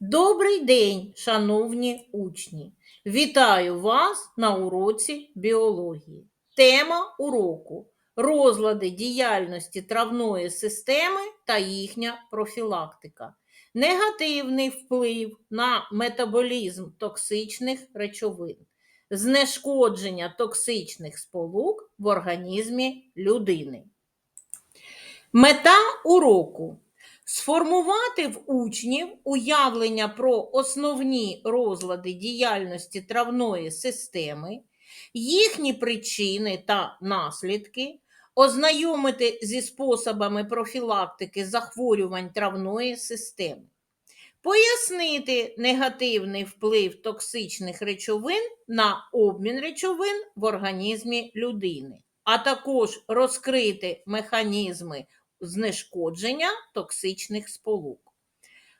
Добрий день, шановні учні! Вітаю вас на уроці біології. Тема уроку розлади діяльності травної системи та їхня профілактика. Негативний вплив на метаболізм токсичних речовин, знешкодження токсичних сполук в організмі людини. Мета уроку сформувати в учнів уявлення про основні розлади діяльності травної системи, їхні причини та наслідки, ознайомити зі способами профілактики захворювань травної системи, пояснити негативний вплив токсичних речовин на обмін речовин в організмі людини, а також розкрити механізми знешкодження токсичних сполук.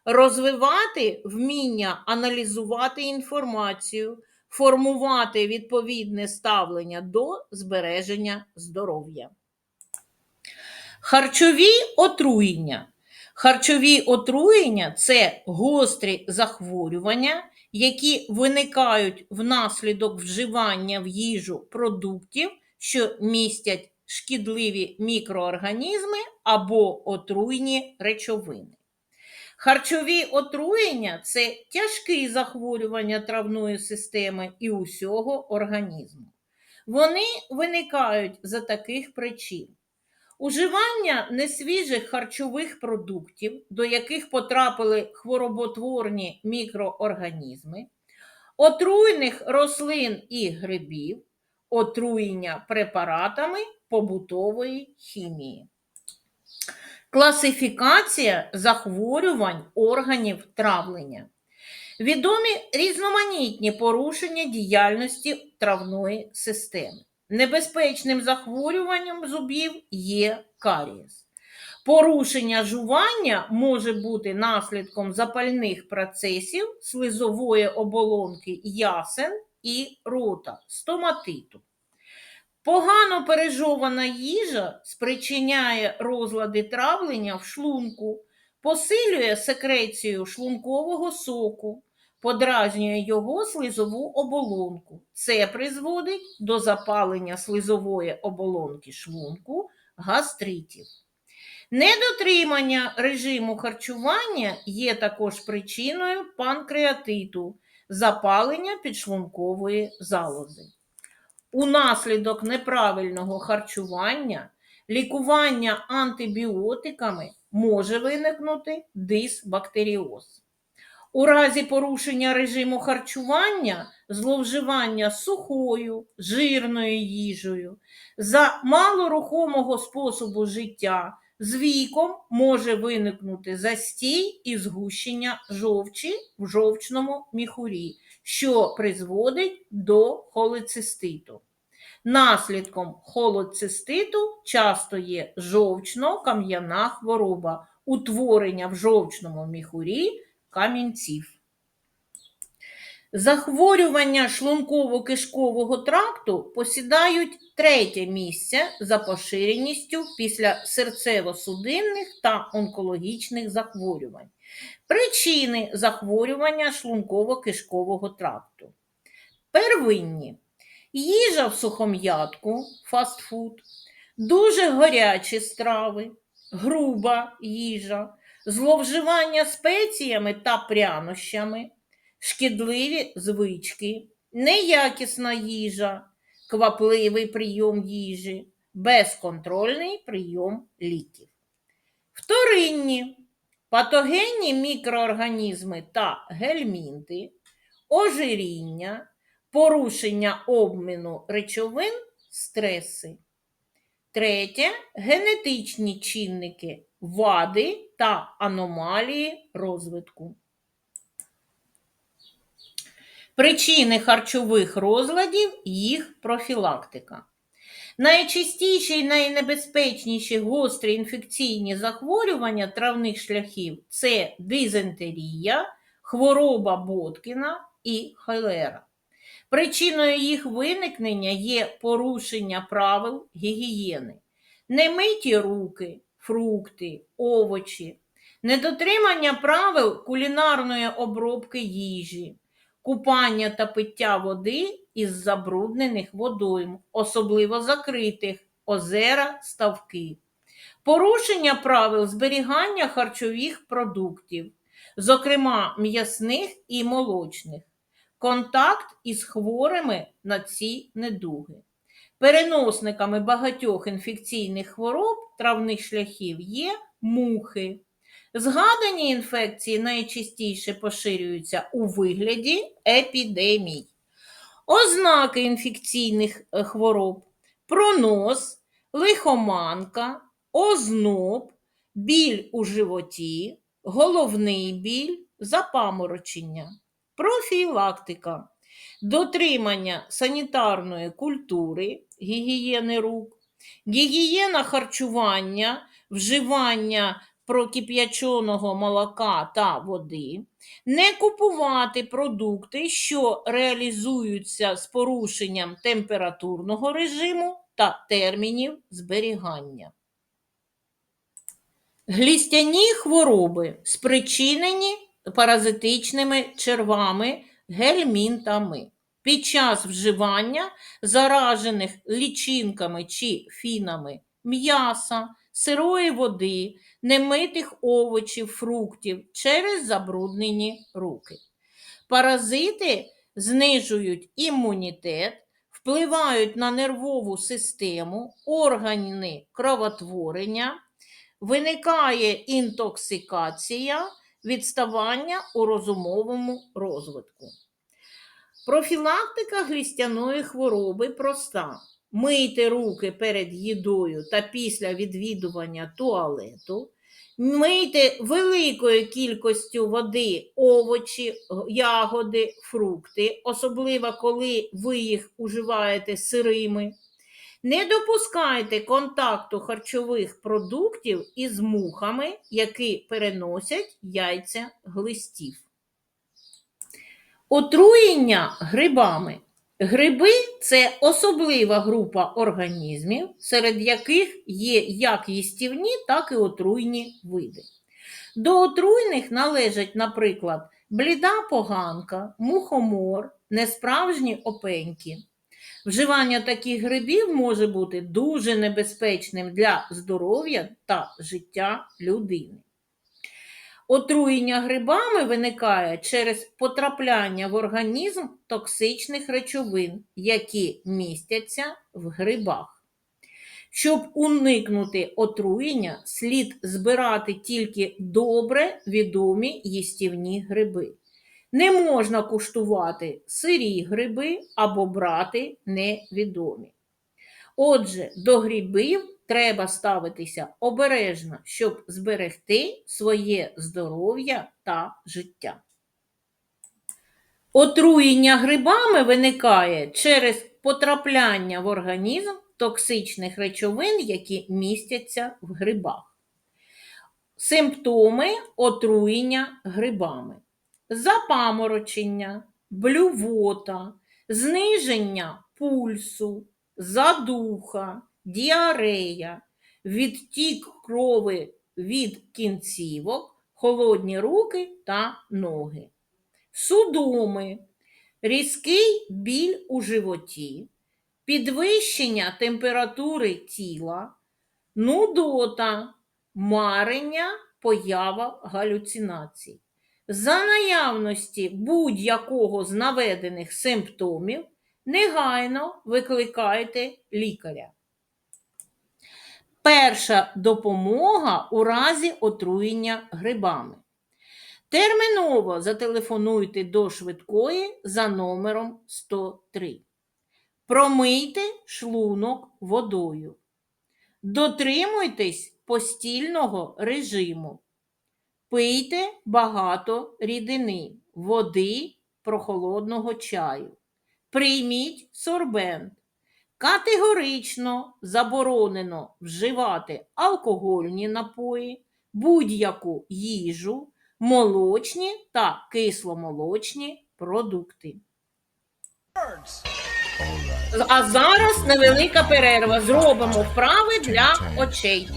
Розвивати вміння аналізувати інформацію, формувати відповідне ставлення до збереження здоров'я. Харчові отруєння. Харчові отруєння це гострі захворювання, які виникають внаслідок вживання в їжу продуктів, що містять шкідливі мікроорганізми або отруйні речовини. Харчові отруєння це тяжкі захворювання травної системи і усього організму. Вони виникають за таких причин. Уживання несвіжих харчових продуктів, до яких потрапили хвороботворні мікроорганізми, отруйних рослин і грибів, отруєння препаратами побутової хімії. Класифікація захворювань органів травлення. Відомі різноманітні порушення діяльності травної системи. Небезпечним захворюванням зубів є карієс. Порушення жування може бути наслідком запальних процесів слизової оболонки ясен і рота, стоматиту. Погано пережована їжа спричиняє розлади травлення в шлунку, посилює секрецію шлункового соку, подразнює його слизову оболонку. Це призводить до запалення слизової оболонки шлунку, гастритів. Недотримання режиму харчування є також причиною панкреатиту, запалення підшлункової залози. Унаслідок неправильного харчування, лікування антибіотиками може виникнути дисбактеріоз. У разі порушення режиму харчування, зловживання сухою, жирною їжею, за малорухомого способу життя з віком може виникнути застій і згущення жовчі в жовчному міхурі, що призводить до холециститу. Наслідком холоциститу часто є жовчно-кам'яна хвороба, утворення в жовчному міхурі камінців. Захворювання шлунково-кишкового тракту посідають третє місце за поширеністю після серцево-судинних та онкологічних захворювань. Причини захворювання шлунково-кишкового тракту. Первинні їжа в сухом'ятку, фастфуд, дуже гарячі страви, груба їжа, зловживання спеціями та прянощами, шкідливі звички, неякісна їжа, квапливий прийом їжі, безконтрольний прийом ліків. Вторинні патогенні мікроорганізми та гельмінти, ожиріння, порушення обміну речовин, стреси. Третє генетичні чинники, вади та аномалії розвитку. Причини харчових розладів, їх профілактика. Найчастіші і найнебезпечніші гострі інфекційні захворювання травних шляхів це дизентерія, хвороба Боткіна і холера. Причиною їх виникнення є порушення правил гігієни, немиті руки, фрукти, овочі, недотримання правил кулінарної обробки їжі, купання та пиття води із забруднених водойм, особливо закритих озера, ставки, порушення правил зберігання харчових продуктів, зокрема м'ясних і молочних, контакт із хворими на ці недуги. Переносниками багатьох інфекційних хвороб травних шляхів є мухи. Згадані інфекції найчастіше поширюються у вигляді епідемій. Ознаки інфекційних е, хвороб: пронос, лихоманка, озноб, біль у животі, головний біль, запаморочення, профілактика, дотримання санітарної культури, гігієни рук, гігієна харчування, вживання прокип'яченого молока та води, не купувати продукти, що реалізуються з порушенням температурного режиму та термінів зберігання. Глістяні хвороби спричинені паразитичними червами гельмінтами. Під час вживання заражених лічинками чи фінами м'яса, сирої води, немитих овочів, фруктів через забруднені руки. Паразити знижують імунітет, впливають на нервову систему, органи кровотворення, виникає інтоксикація, відставання у розумовому розвитку. Профілактика глістяної хвороби проста. Мийте руки перед їдою та після відвідування туалету. Мийте великою кількістю води овочі, ягоди, фрукти, особливо коли ви їх уживаєте сирими. Не допускайте контакту харчових продуктів із мухами, які переносять яйця глистів. Отруєння грибами. Гриби це особлива група організмів, серед яких є як їстівні, так і отруйні види. До отруйних належать, наприклад, бліда поганка, мухомор, несправжні опеньки. Вживання таких грибів може бути дуже небезпечним для здоров'я та життя людини. Отруєння грибами виникає через потрапляння в організм токсичних речовин, які містяться в грибах. Щоб уникнути отруєння, слід збирати тільки добре відомі їстівні гриби. Не можна куштувати сирі гриби або брати невідомі. Отже, до грибів треба ставитися обережно, щоб зберегти своє здоров'я та життя. Отруєння грибами виникає через потрапляння в організм токсичних речовин, які містяться в грибах. Симптоми отруєння грибами: запаморочення, блювота, зниження пульсу, задуха, діарея, відтік крови від кінцівок, холодні руки та ноги, судоми, різкий біль у животі, підвищення температури тіла, нудота, марення, поява галюцинацій. За наявності будь-якого з наведених симптомів негайно викликайте лікаря. Перша допомога у разі отруєння грибами. Терміново зателефонуйте до швидкої за номером 103. Промийте шлунок водою. Дотримуйтесь постільного режиму. Пийте багато рідини, води, прохолодного чаю. Прийміть сорбент. Категорично заборонено вживати алкогольні напої, будь-яку їжу, молочні та кисломолочні продукти. А зараз невелика перерва. Зробимо вправи для очей.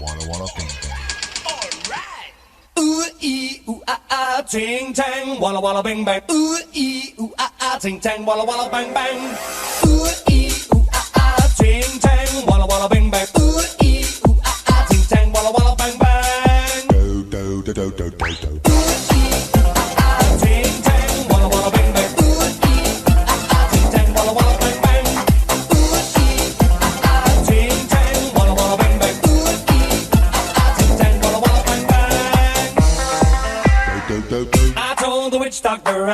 Ooh ee ooh ah ah, ting tang, walla walla bang bang. Ooh ee ooh ah ah, ting tang, walla walla bang bang. Ooh ee ooh ah ah, ting tang, walla walla bang bang. Ooh ee ooh ah ah, ting tang, walla walla bang bang. do do do do do do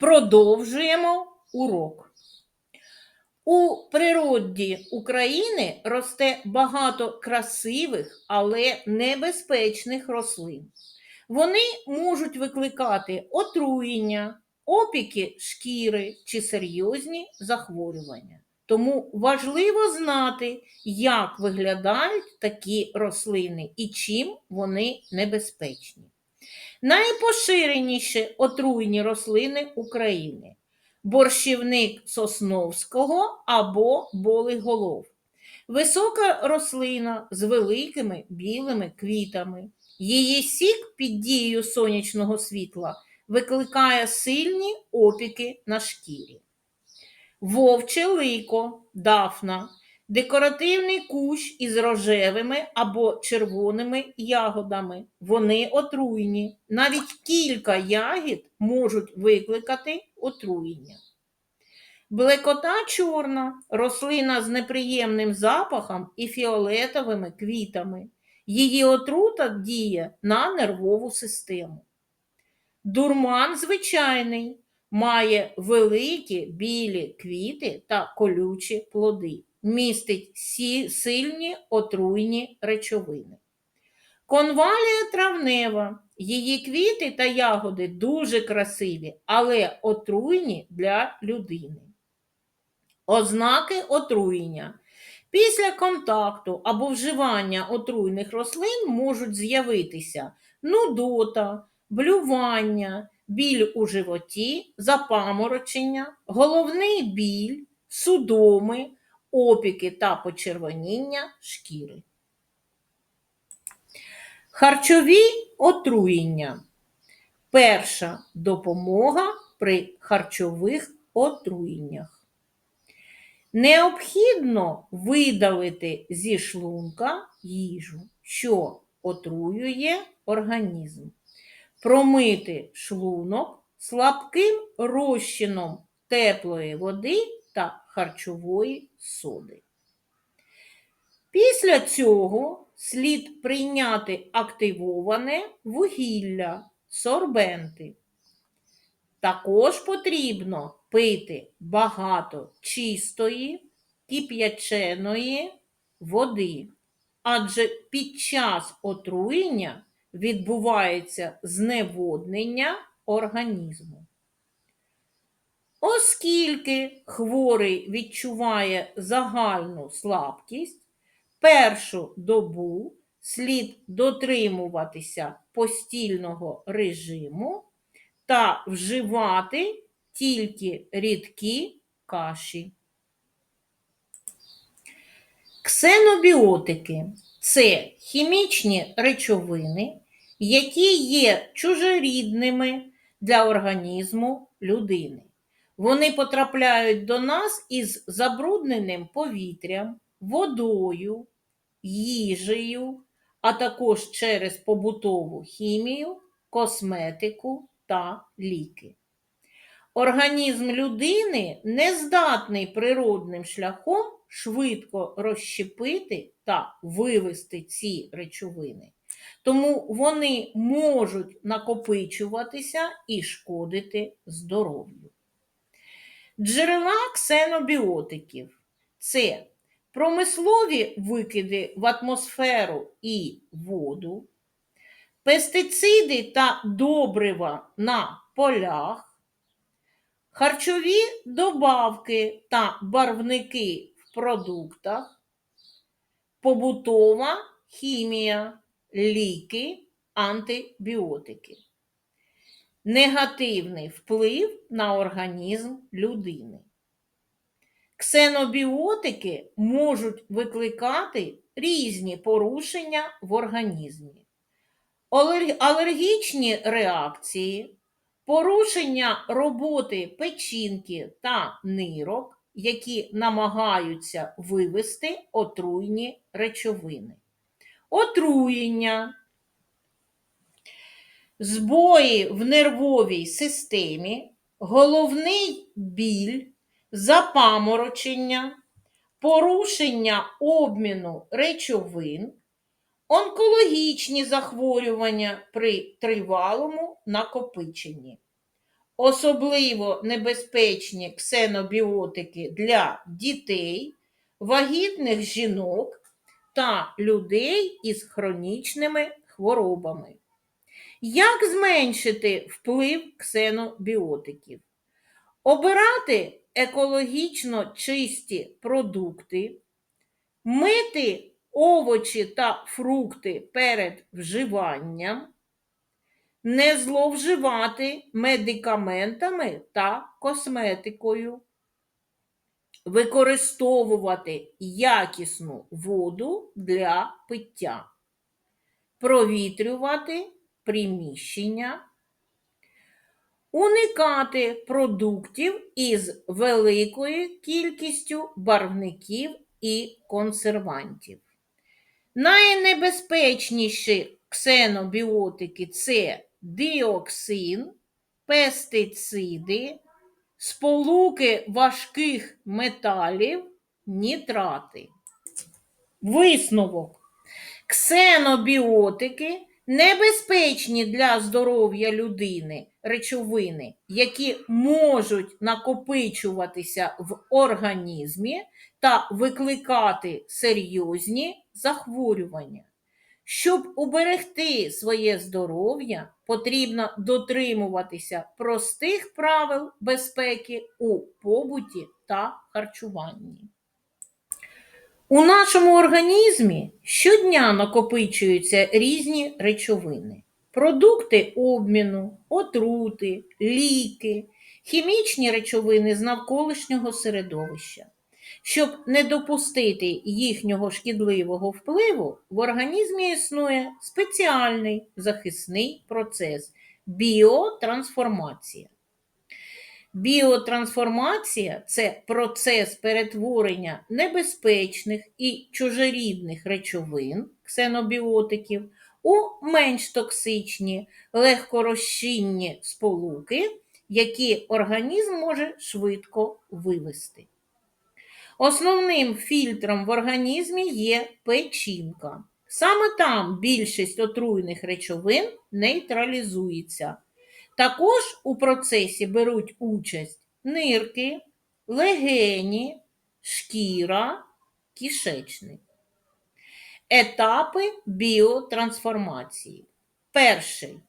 Продовжуємо урок. У природі України росте багато красивих, але небезпечних рослин. Вони можуть викликати отруєння, опіки шкіри чи серйозні захворювання. Тому важливо знати, як виглядають такі рослини і чим вони небезпечні. Найпоширеніші отруйні рослини України борщівник сосновського або болиголов. Висока рослина з великими білими квітами. Її сік під дією сонячного світла викликає сильні опіки на шкірі. Вовче лико, дафна, декоративний кущ із рожевими або червоними ягодами. Вони отруйні. Навіть кілька ягід можуть викликати отруєння. Блекота чорна, рослина з неприємним запахом і фіолетовими квітами. Її отрута діє на нервову систему. Дурман звичайний має великі білі квіти та колючі плоди, містить сі- сильні отруйні речовини. Конвалія травнева. Її квіти та ягоди дуже красиві, але отруйні для людини. Ознаки отруєння. Після контакту або вживання отруйних рослин можуть з'явитися нудота, блювання, біль у животі, запаморочення, головний біль, судоми, опіки та почервоніння шкіри. Харчові отруєння. Перша допомога при харчових отруєннях. Необхідно видалити зі шлунка їжу, що отруює організм. Промити шлунок слабким розчином теплої води харчової соди. Після цього слід прийняти активоване вугілля, сорбенти. Також потрібно пити багато чистої кип'яченої води, адже під час отруєння відбувається зневоднення організму. Оскільки хворий відчуває загальну слабкість, першу добу слід дотримуватися постільного режиму та вживати тільки рідкі каші. Ксенобіотики це хімічні речовини, які є чужорідними для організму людини. Вони потрапляють до нас із забрудненим повітрям, водою, їжею, а також через побутову хімію, косметику та ліки. Організм людини не здатний природним шляхом швидко розщепити та вивести ці речовини. Тому вони можуть накопичуватися і шкодити здоров'ю. Джерела ксенобіотиків це промислові викиди в атмосферу і воду, пестициди та добрива на полях, харчові добавки та барвники в продуктах, побутова хімія, ліки, антибіотики. Негативний вплив на організм людини. Ксенобіотики можуть викликати різні порушення в організмі. Алергічні реакції, порушення роботи печінки та нирок, які намагаються вивести отруйні речовини, отруєння, збої в нервовій системі, головний біль, запаморочення, порушення обміну речовин, онкологічні захворювання при тривалому накопиченні. Особливо небезпечні ксенобіотики для дітей, вагітних жінок та людей із хронічними хворобами. Як зменшити вплив ксенобіотиків? Обирати екологічно чисті продукти, мити овочі та фрукти перед вживанням, не зловживати медикаментами та косметикою, використовувати якісну воду для пиття, провітрювати приміщення, уникати продуктів із великою кількістю барвників і консервантів. Найнебезпечніші ксенобіотики це діоксин, пестициди, сполуки важких металів, нітрати. Висновок. Ксенобіотики небезпечні для здоров'я людини речовини, які можуть накопичуватися в організмі та викликати серйозні захворювання. Щоб уберегти своє здоров'я, потрібно дотримуватися простих правил безпеки у побуті та харчуванні. У нашому організмі щодня накопичуються різні речовини: продукти обміну, отрути, ліки, хімічні речовини з навколишнього середовища. Щоб не допустити їхнього шкідливого впливу, в організмі існує спеціальний захисний процес біотрансформація. Біотрансформація це процес перетворення небезпечних і чужорідних речовин, ксенобіотиків, у менш токсичні, легкорозчинні сполуки, які організм може швидко вивести. Основним фільтром в організмі є печінка. Саме там більшість отруйних речовин нейтралізується. Також у процесі беруть участь нирки, легені, шкіра, кишечник. Етапи біотрансформації. Перший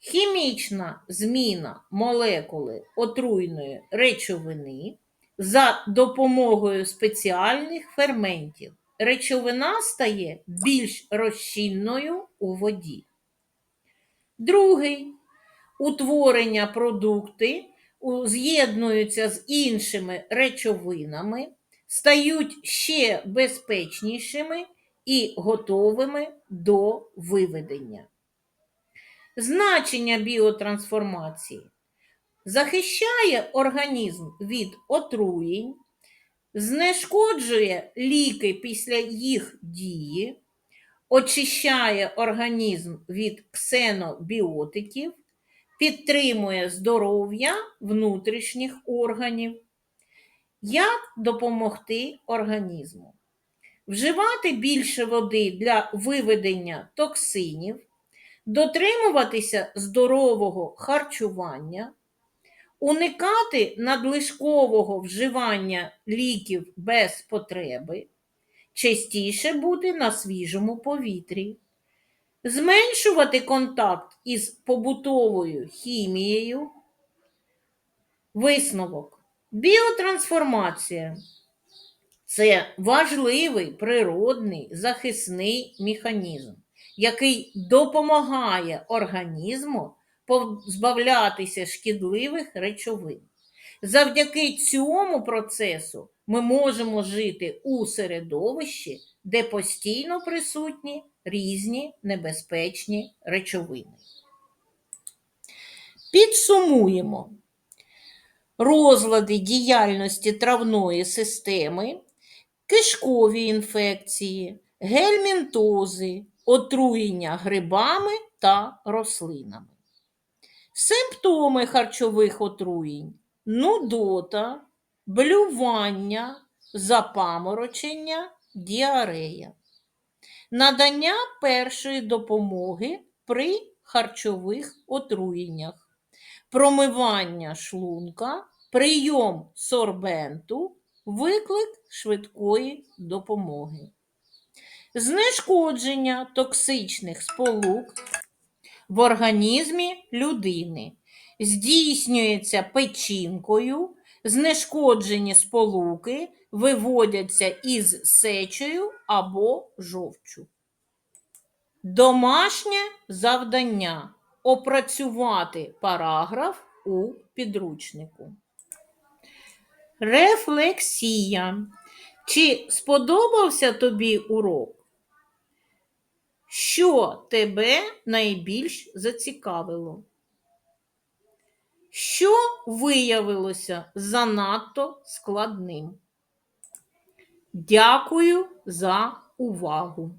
хімічна зміна молекули отруйної речовини за допомогою спеціальних ферментів. Речовина стає більш розчинною у воді. Другий утворення продукти з'єднуються з іншими речовинами, стають ще безпечнішими і готовими до виведення. Значення біотрансформації захищає організм від отруєнь, знешкоджує ліки після їх дії, очищає організм від ксенобіотиків, підтримує здоров'я внутрішніх органів. Як допомогти організму? Вживати більше води для виведення токсинів, дотримуватися здорового харчування, уникати надлишкового вживання ліків без потреби, частіше бути на свіжому повітрі, зменшувати контакт із побутовою хімією. Висновок. Біотрансформація це важливий природний захисний механізм, який допомагає організму позбавлятися шкідливих речовин. Завдяки цьому процесу ми можемо жити у середовищі, де постійно присутні різні небезпечні речовини. Підсумуємо розлади діяльності травної системи, кишкові інфекції, гельмінтози, отруєння грибами та рослинами. Симптоми харчових отруєнь нудота, блювання, запаморочення, діарея. Надання першої допомоги при харчових отруєннях промивання шлунка, прийом сорбенту, виклик швидкої допомоги. Знешкодження токсичних сполук в організмі людини здійснюється печінкою, знешкоджені сполуки виводяться із сечею або жовчу. Домашнє завдання опрацювати параграф у підручнику. Рефлексія. Чи сподобався тобі урок? Що тебе найбільш зацікавило? Що виявилося занадто складним? Дякую за увагу!